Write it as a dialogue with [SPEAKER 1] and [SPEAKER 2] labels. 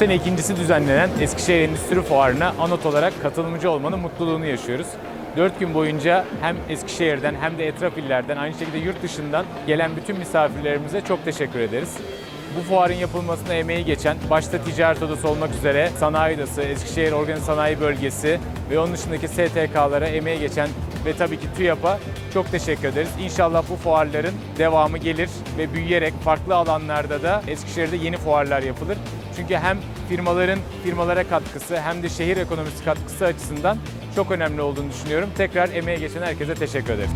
[SPEAKER 1] sene ikincisi düzenlenen Eskişehir Endüstri Fuarı'na anot olarak katılımcı olmanın mutluluğunu yaşıyoruz. 4 gün boyunca hem Eskişehir'den hem de etraf illerden aynı şekilde yurt dışından gelen bütün misafirlerimize çok teşekkür ederiz. Bu fuarın yapılmasına emeği geçen, başta ticaret odası olmak üzere sanayi odası, Eskişehir Organize Sanayi Bölgesi ve onun dışındaki STK'lara emeği geçen ve tabii ki TÜYAP'a çok teşekkür ederiz. İnşallah bu fuarların devamı gelir ve büyüyerek farklı alanlarda da Eskişehir'de yeni fuarlar yapılır. Çünkü hem firmaların firmalara katkısı hem de şehir ekonomisi katkısı açısından çok önemli olduğunu düşünüyorum. Tekrar emeğe geçen herkese teşekkür ederim.